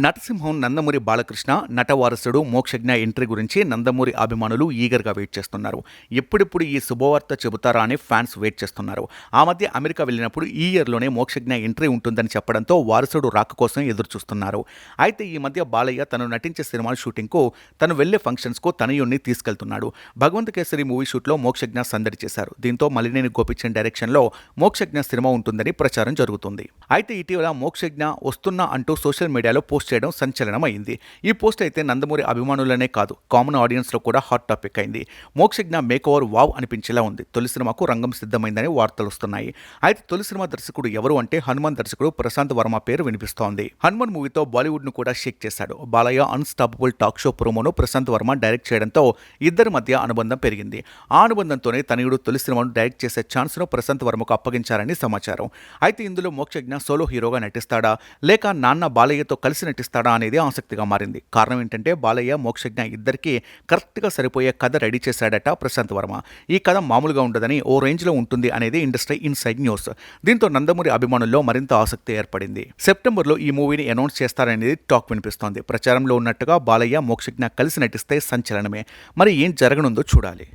నరసింహం నందమూరి బాలకృష్ణ నటవారసుడు మోక్షజ్ఞ ఎంట్రీ గురించి నందమూరి అభిమానులు ఈగర్గా వెయిట్ చేస్తున్నారు. ఎప్పుడెప్పుడు ఈ శుభవార్త చెబుతారా అని ఫ్యాన్స్ వెయిట్ చేస్తున్నారు. ఆ మధ్య అమెరికా వెళ్ళినప్పుడు ఈ ఇయర్లోనే మోక్షజ్ఞ ఎంట్రీ ఉంటుందని చెప్పడంతో వారసుడు రాక కోసం ఎదురుచూస్తున్నారు. అయితే ఈ మధ్య బాలయ్య తను నటించే సినిమాల షూటింగ్కు తను వెళ్ళే ఫంక్షన్స్కు తనయుణ్ణి తీసుకెళ్తున్నాడు. భగవంత్ కేసరి మూవీ షూట్లో మోక్షజ్ఞ సందడి చేశారు. దీంతో మలినేని గోపిచంద్ డైరెక్షన్లో మోక్షజ్ఞ సినిమా ఉంటుందని ప్రచారం జరుగుతుంది. అయితే ఇటీవల మోక్షజ్ఞ వస్తున్నా అంటూ సోషల్ మీడియాలో పోస్ట్ చేయడం సంచలనం అయింది ఈ పోస్ట్ అయితే నందమూరి అభిమానులనే కాదు కామన్ ఆడియన్స్లో కూడా హాట్ టాపిక్ అయింది. మోక్షజ్ఞ మేక్ ఓవర్ వావ్ అనిపించేలా ఉంది. తొలి సినిమాకు రంగం సిద్ధమైందని వార్తలు వస్తున్నాయి. అయితే తొలి సినిమా దర్శకుడు ఎవరు అంటే హనుమాన్ దర్శకుడు ప్రశాంత్ వర్మ పేరు వినిపిస్తోంది. హనుమాన్ మూవీతో బాలీవుడ్ను కూడా షేక్ చేశాడు. బాలయ్య అన్స్టాపబుల్ టాక్ షో ప్రోమోను ప్రశాంత్ వర్మ డైరెక్ట్ చేయడంతో ఇద్దరి మధ్య అనుబంధం పెరిగింది. ఆ అనుబంధంతోనే తనయుడు తొలి సినిమాను డైరెక్ట్ చేసే ఛాన్స్ను ప్రశాంత్ వర్మకు అప్పగించారని సమాచారం. అయితే ఇందులో మోక్షజ్ఞ సోలో హీరోగా నటిస్తాడా? లేక నాన్న బాలయ్యతో కలిసి కలిసి నటిస్తాడా అనేది ఆసక్తిగా మారింది. కారణం ఏంటంటే బాలయ్య మోక్షజ్ఞ ఇద్దరికీ కరెక్ట్గా సరిపోయే కథ రెడీ చేశాడట ప్రశాంత్ వర్మ. ఈ కథ మామూలుగా ఉండదని ఓ రేంజ్లో ఉంటుంది అనేది ఇండస్ట్రీ ఇన్సైడ్ న్యూస్. దీంతో నందమూరి అభిమానుల్లో మరింత ఆసక్తి ఏర్పడింది. సెప్టెంబర్లో ఈ మూవీని అనౌన్స్ చేస్తారనేది టాక్ వినిపిస్తోంది. ప్రచారంలో ఉన్నట్టుగా బాలయ్య మోక్షజ్ఞ కలిసి నటిస్తే సంచలనమే. మరి ఏం జరగనుందో చూడాలి.